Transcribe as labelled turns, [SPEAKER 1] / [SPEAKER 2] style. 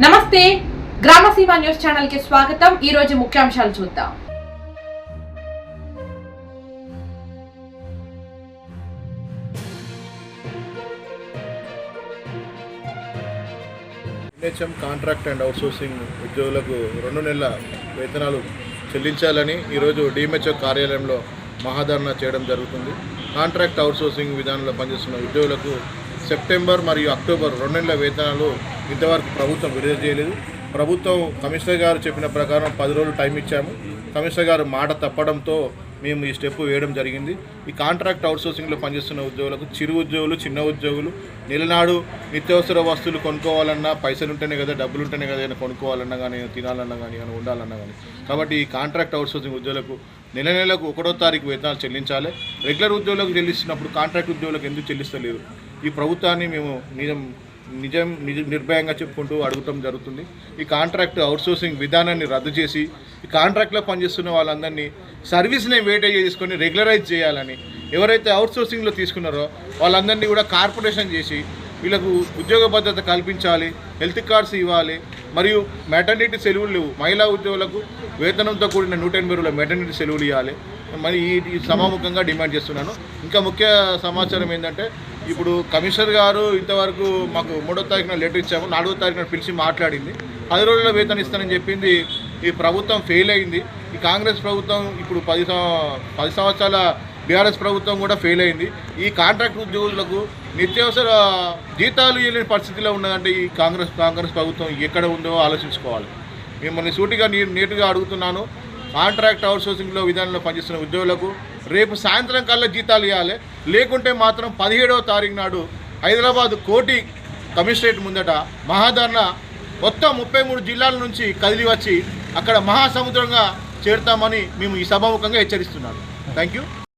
[SPEAKER 1] నమస్తే. గ్రామసీమ న్యూస్ ఛానల్కి స్వాగతం. ఈ రోజు ముఖ్యాంశాలు చూద్దాం.
[SPEAKER 2] ఎన్హెచ్ఎం కాంట్రాక్ట్ అండ్ అవుట్సోర్సింగ్ ఉద్యోగులకు రెండు నెలల వేతనాలు చెల్లించాలని ఈరోజు డిఎంహెచ్ఓ కార్యాలయంలో మహాధరణ చేయడం జరుగుతుంది. కాంట్రాక్ట్ అవుట్సోర్సింగ్ విధానంలో పనిచేస్తున్న ఉద్యోగులకు సెప్టెంబర్ మరియు అక్టోబర్ రెండు నెలల వేతనాలు ఇంతవరకు ప్రభుత్వం విడుదల చేయలేదు. ప్రభుత్వం కమిషనర్ గారు చెప్పిన ప్రకారం పది రోజులు టైం ఇచ్చాము. కమిషనర్ గారు మాట తప్పడంతో మేము ఈ స్టెప్ వేయడం జరిగింది. ఈ కాంట్రాక్ట్ అవుట్సోర్సింగ్లో పనిచేస్తున్న ఉద్యోగులకు చిరు ఉద్యోగులు చిన్న ఉద్యోగులు నెలనాడు నిత్యావసర వస్తువులు కొనుక్కోవాలన్నా పైసలు ఉంటేనే కదా డబ్బులు ఉంటేనే కదా ఏదైనా కొనుక్కోవాలన్నా కానీ తినాలన్నా కానీ ఏమైనా ఉండాలన్నా కానీ కాబట్టి ఈ కాంట్రాక్ట్ అవుట్సోర్సింగ్ ఉద్యోగులకు నెల నెలకు ఒకటో తారీఖు వేతనాలు చెల్లించాలి. రెగ్యులర్ ఉద్యోగులకు చెల్లిస్తున్నప్పుడు కాంట్రాక్ట్ ఉద్యోగులకు ఎందుకు చెల్లిస్తలేరు? ఈ ప్రభుత్వాన్ని మేము నిజం నిజం నిజ నిర్భయంగా చెప్పుకుంటూ అడగటం జరుగుతుంది. ఈ కాంట్రాక్ట్ అవుట్సోర్సింగ్ విధానాన్ని రద్దు చేసి ఈ కాంట్రాక్ట్లో పనిచేస్తున్న వాళ్ళందరినీ సర్వీస్ని వేటేజ్ చేసుకొని రెగ్యులరైజ్ చేయాలని ఎవరైతే అవుట్సోర్సింగ్లో తీసుకున్నారో వాళ్ళందరినీ కూడా కార్పొరేషన్ చేసి వీళ్ళకు ఉద్యోగ భద్రత కల్పించాలి హెల్త్ కార్డ్స్ ఇవ్వాలి. మరియు మెటర్నిటీ సెలవులు లేవు. మహిళా ఉద్యోగులకు వేతనంతో కూడిన నూట ఎనభై రోజుల మెటర్నిటీ సెలవులు ఇవ్వాలి. మరి ఈ సమాముఖంగా డిమాండ్ చేస్తున్నాను. ఇంకా ముఖ్య సమాచారం ఏంటంటే ఇప్పుడు కమిషనర్ గారు ఇంతవరకు మాకు మూడో తారీఖున లెటర్ ఇచ్చాము నాలుగో తారీఖున పిలిచి మాట్లాడింది. పది రోజుల వేతనం ఇస్తానని చెప్పింది ఈ ప్రభుత్వం ఫెయిల్ అయింది. ఈ కాంగ్రెస్ ప్రభుత్వం ఇప్పుడు పది పది సంవత్సరాల బీఆర్ఎస్ ప్రభుత్వం కూడా ఫెయిల్ అయింది. ఈ కాంట్రాక్ట్ ఉద్యోగులకు నిత్యావసర జీతాలు ఇవ్వలేని పరిస్థితిలో ఉన్నదంటే ఈ కాంగ్రెస్ కాంగ్రెస్ ప్రభుత్వం ఎక్కడ ఉందో ఆలోచించుకోవాలి. మిమ్మల్ని సూటిగా నీ నీటుగా అడుగుతున్నాను. కాంట్రాక్ట్ అవుట్సోర్సింగ్లో విధానంలో పనిచేస్తున్న ఉద్యోగులకు రేపు సాయంత్రం కల్లా జీతాలు ఇవ్వాలి. లేకుంటే మాత్రం పదిహేడవ తారీఖు నాడు హైదరాబాద్ కోటి కమిషనరేట్ ముందట మహాధరణ మొత్తం ముప్పై మూడు జిల్లాల నుంచి కదిలి వచ్చి అక్కడ మహాసముద్రంగా చేరుతామని మేము ఈ సభాముఖంగా హెచ్చరిస్తున్నాను. Thank you